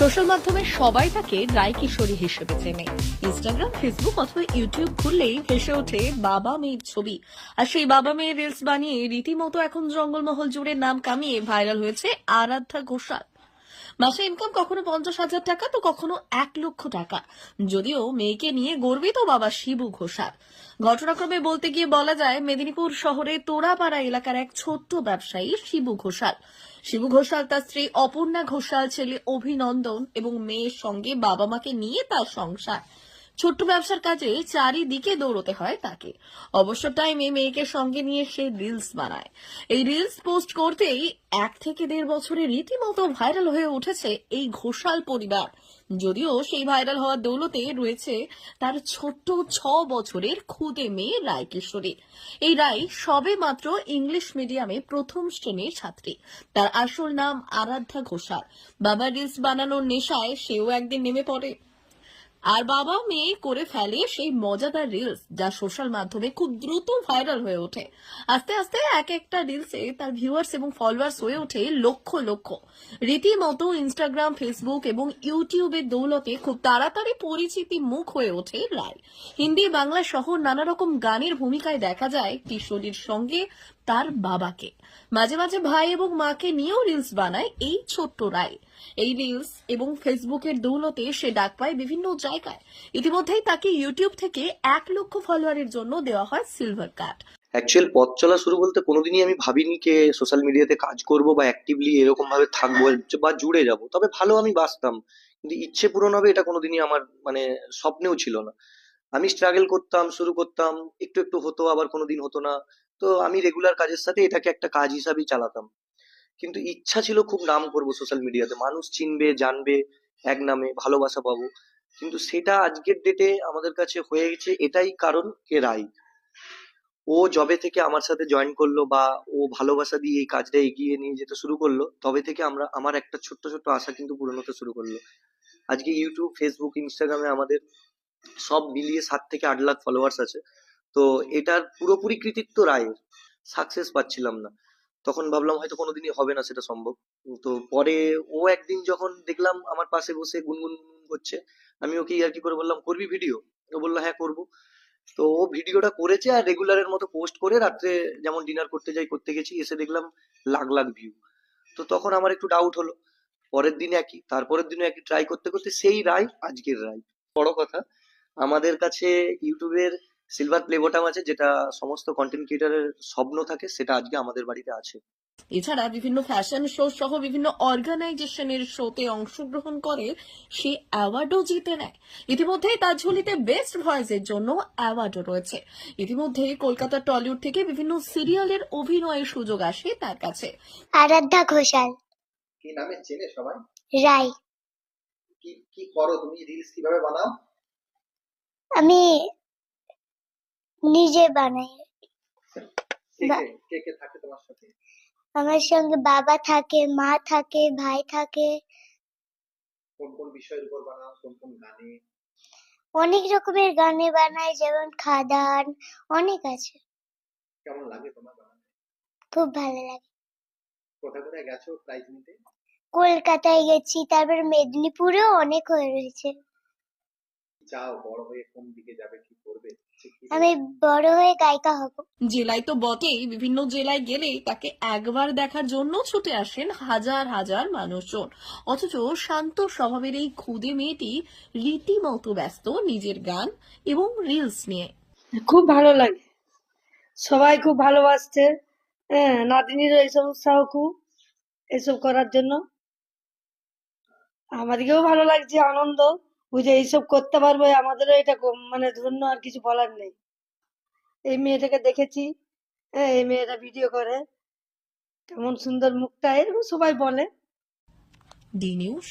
Social মাধ্যমে সবাই তাকে রায় কিশোরী হিসেবে চেনে। ইনস্টাগ্রাম, ফেসবুক অথবা ইউটিউব খুললেই ভেসে ওঠে বাবা মেয়ের ছবি। আর সেই বাবা মেয়ের রিলস বানিয়ে রীতিমতো এখন জঙ্গলমহল জুড়ে নাম কামিয়ে ভাইরাল হয়েছে আরাধ্যা ঘোষাল। মাসে ইনকাম কখনো পঞ্চাশ হাজার টাকা, তো কখনো এক লক্ষ টাকা। যদিও মেয়েকে নিয়ে গর্বিত বাবা শিবু ঘোষাল। ঘটনাক্রমে বলতে গিয়ে বলা যায়, মেদিনীপুর শহরে তোড়াপাড়া এলাকার এক ছোট্ট ব্যবসায়ী শিবু ঘোষাল। শিবু ঘোষাল তার স্ত্রী অপর্ণা ঘোষাল, ছেলে অভিনন্দন এবং মেয়ের সঙ্গে বাবা মাকে নিয়ে তার সংসার। ছোট্ট ব্যবসার কাজে চারিদিকে দৌড়তে হয় তাকে। অবশ্য টাইমে মেয়েকে সঙ্গে নিয়ে সে রিলস বানায়। এই রিলস পোস্ট করতেই এক থেকে দেড় বছরে রীতিমতো ভাইরাল হয়ে উঠেছে এই ঘোষাল পরিবার। যদিও সেই ভাইরাল হওয়ার দৌলতে রয়েছে তার ছোট্ট ছ বছরের খুদে মেয়ে রায় কিশোরী এই রায় সবে মাত্র ইংলিশ মিডিয়ামে প্রথম শ্রেণির ছাত্রী। তার আসল নাম আরাধ্যা ঘোষাল। বাবা রিলস বানানোর নেশায় সেও একদিন নেমে পড়ে। আর বাবা মেয়ে করে ফেলে সেই মজাদার রিলস যা সোশ্যাল মাধ্যমে খুব দ্রুত ভাইরাল হয়ে ওঠে। আস্তে আস্তে এক একটা রিলসে তার ভিউয়ার্স এবং ফলোয়ার্স হয়ে ওঠে লক্ষ লক্ষ। রীতিমতো ইনস্টাগ্রাম ফেসবুক এবং ইউটিউবের দৌলতে খুব তাড়াতাড়ি পরিচিতি মুখ হয়ে ওঠে রায় হিন্দি, বাংলা সহ নানা রকম গানের ভূমিকায় দেখা যায় কিশোরীর সঙ্গে তার বাবাকে। মাঝে মাঝে ভাই এবং মাকে নিয়েও রিলস বানায় এই ছোট্ট রায়। এই রিলস এবং ফেসবুকের দৌলতে সে ডাক পায় বিভিন্ন জায়গায়। ইতিমধ্যেই তাকে ইউটিউব থেকে এক লক্ষ ফলোয়ারের জন্য দেওয়া হয় সিলভার কার্ড অ্যাকচুয়াল পথ চলা শুরু বলতে কোনোদিনই আমি ভাবিনি যে সোশ্যাল মিডিয়াতে কাজ করব বা অ্যাক্টিভলি এরকম ভাবে থাকব বা জুড়ে যাব। তবে ভালো আমি বাঁচতাম। কিন্তু ইচ্ছে পূরণ হবে এটা কোনোদিনই আমার মানে স্বপ্নেও ছিল না। আমি স্ট্রাগল করতাম, শুরু করতাম, একটু একটু হতো, আবার কোনোদিন হতো না। তো আমি রেগুলার কাজের সাথে এটাকে একটা কাজ হিসাবেই চালাতাম। কিন্তু ইচ্ছা ছিল খুব নাম করব সোশ্যাল মিডিয়াতে মানুষ চিনবে, জানবে, এক নামে ভালোবাসা পাবো। কিন্তু সেটা আজকের ডেটে আমাদের কাছে হয়ে গেছে এটাই কারণ কে রাই ও জবে থেকে আমার সাথে জয়েন করল বা ও ভালোবাসা দিয়ে এই কাজটা এগিয়ে নিয়ে যেতে শুরু করল, তবে থেকে আমরা, আমার একটা ছোট্ট ছোট্ট আশা কিন্তু পূরণ হতে শুরু করল। আজকে ইউটিউব ফেসবুক ইনস্টাগ্রামে আমাদের সব মিলিয়ে সাত থেকে আট লাখ ফলোয়ার্স আছে। তো এটার পুরোপুরি কৃতিত্ব রায়ের। সাকসেস পাচ্ছিলাম না। তখন ভাবলাম হয়তো কোনোদিনই হবে না সেটা সম্ভব। তো পরে ও একদিন যখন দেখলাম আমার পাশে বসে গুনগুন করছে, আমি ওকে আর কি করে বললাম, করবি ভিডিও ও বলল হ্যাঁ করব। তো ও ভিডিওটা করেছে আর রেগুলারের মতো পোস্ট করে রাত্রে যেমন ডিনার করতে যাই, করতে গেছি, এসে দেখলাম লাখ লাখ ভিউ তো তখন আমার একটু ডাউট হলো। পরের দিন একই। তারপরের দিনও একই। ট্রাই করতে করতে সেই রায় আজকের রায়। বড় কথা, আমাদের কাছে ইউটিউবের সিলভার প্লে বটাম আছে যেটা সমস্ত কন্টেন্ট ক্রিয়েটারের স্বপ্ন থাকে সেটা আজকে আমাদের বাড়িতে আছে। এছাড়া বিভিন্ন ফ্যাশন শো সহ বিভিন্ন অর্গানাইজেশনের শোতে অংশগ্রহণ করে সে অ্যাওয়ার্ডও জিতে নেয়। ইতিমধ্যেই তার ঝুলিতে বেস্ট ভয়েসের জন্য অ্যাওয়ার্ডও রয়েছে। ইতিমধ্যে কলকাতা টলিউড থেকে বিভিন্ন সিরিয়ালের অভিনয়ের সুযোগ আসে তার কাছে। আরাধ্যা ঘোষাল। কি নামে চেনে সবাই? রায় কি কি করো তুমি? রিলস কীভাবে বানাও? আমি নিজে বানাই। কে বা- কে- কে কে থাকে তোমার সাথে? আমার সঙ্গে বাবা থাকে মা থাকে ভাই থাকে। কোন কোন বিষয়ের উপর বানাও কোন কোন গানে? অনেক রকমের গানে বানাই যেমন খাদান অনেক আছে। কেমন লাগে তোমার বানাতে খুব ভালো লাগে। কোথায় কোথায় গেছো প্রাইজ নিতে? কলকাতায় গেছি তারপর মেদিনীপুরেও অনেক হয়ে রয়েছে। চাও বড় হয়ে কোন দিকে যাবে কি করবে আমি বড় হয়ে গায়িকা হব। জেলায় তো বটেই বিভিন্ন জেলায় গেলেই তাকে একবার দেখার জন্য ছুটে আসেন হাজার হাজার মানুষজন। অথচ শান্ত স্বভাবের এই খুদে মেয়েটি রীতিমতো ব্যস্ত নিজের গান এবং রিলস নিয়ে। খুব ভালো লাগে। সবাই খুব ভালোবাসছে হ্যাঁ নাতনিরও এইসব উৎসাহ খুব এসব করার জন্য। আমাদেরকেও ভালো লাগছে আনন্দ। বুঝে এইসব করতে পারব, আমাদেরও এটা মানে ধন্য আর কিছু বলার নেই। এই মেয়েটাকে দেখেছি হ্যাঁ এই মেয়েটা ভিডিও করে। কেমন সুন্দর মুখটা, এরকম সবাই বলে। D news